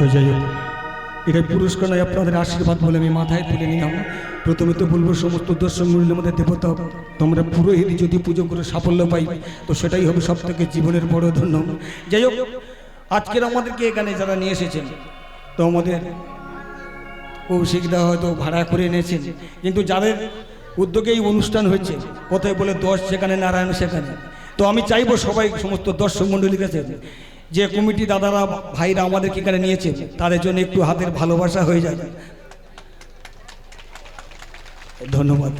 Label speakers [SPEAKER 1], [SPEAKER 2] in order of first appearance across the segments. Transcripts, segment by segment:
[SPEAKER 1] তো যাই হোক এটা পুরস্কার নয়, আপনাদের আশীর্বাদ বলে আমি মাথায় তুলে নিলাম। প্রথমে তো বলব, সমস্ত দর্শক মূল্যের মধ্যে দেবতা, তোমরা পুরোহিত যদি পুজো করে সাফল্য পাই, তো সেটাই হবে সব থেকে জীবনের বড় ধন্য। যাই হোক, আজকের আমাদেরকে এখানে যারা নিয়ে এসেছেন, তো আমাদের কৌশিকদা হয়তো ভাড়া করে এনেছেন, কিন্তু যাদের উদ্যোগে এই অনুষ্ঠান হয়েছে, কোথায় বলে দশ সেখানে, নারায়ণ সেখানে। তো আমি চাইব সবাই সমস্ত দর্শক মণ্ডলীর কাছে যে কমিটি দাদারা, ভাইরা আমাদেরকে এখানে নিয়েছে, তাদের জন্য একটু হাতের ভালোবাসা হয়ে যাবে। ধন্যবাদ।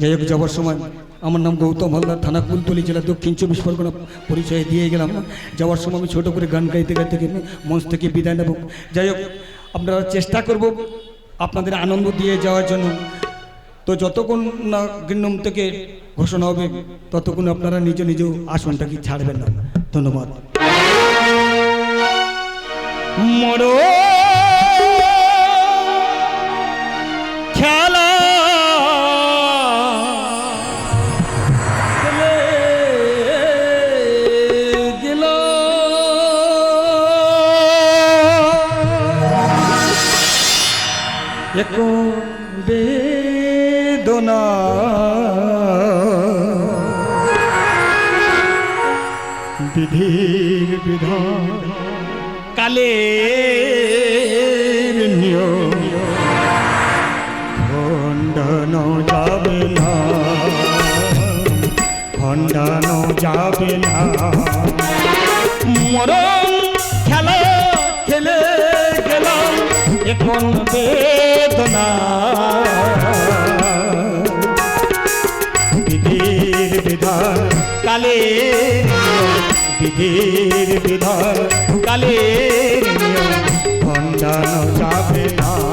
[SPEAKER 1] যাই হোক যাওয়ার সময় আমার নাম গৌতম হালদার, থানা কুলতলি জেলা দক্ষিণ চব্বিশ পরগনা পরিচয় দিয়ে গেলাম। যাওয়ার সময় আমি ছোটো করে গান গাইতে গাইতে মঞ্চ থেকে বিদায় নেব। যাই হোক, আপনারা চেষ্টা করব আপনাদের আনন্দ দিয়ে যাওয়ার জন্য। তো যতক্ষণ না গিন্নম থেকে ঘোষণা হবে, ততক্ষণ আপনারা নিজ নিজ আসনটাকে ছাড়বেন না। ধন্যবাদ। মরো। খেলা। বেদনা। বিধির বিধান। কালে খণ্ডানো যাবে না খণ্ডানো যাবে না মরণ খেলা খেলে গেলাম এখন বিধির বিধান কালে খণ্ডানো যাবে না।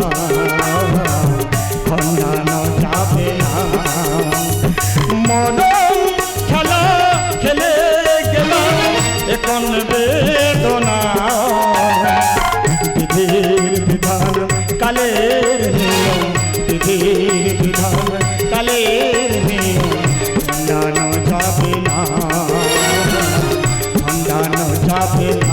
[SPEAKER 1] খণ্ডানো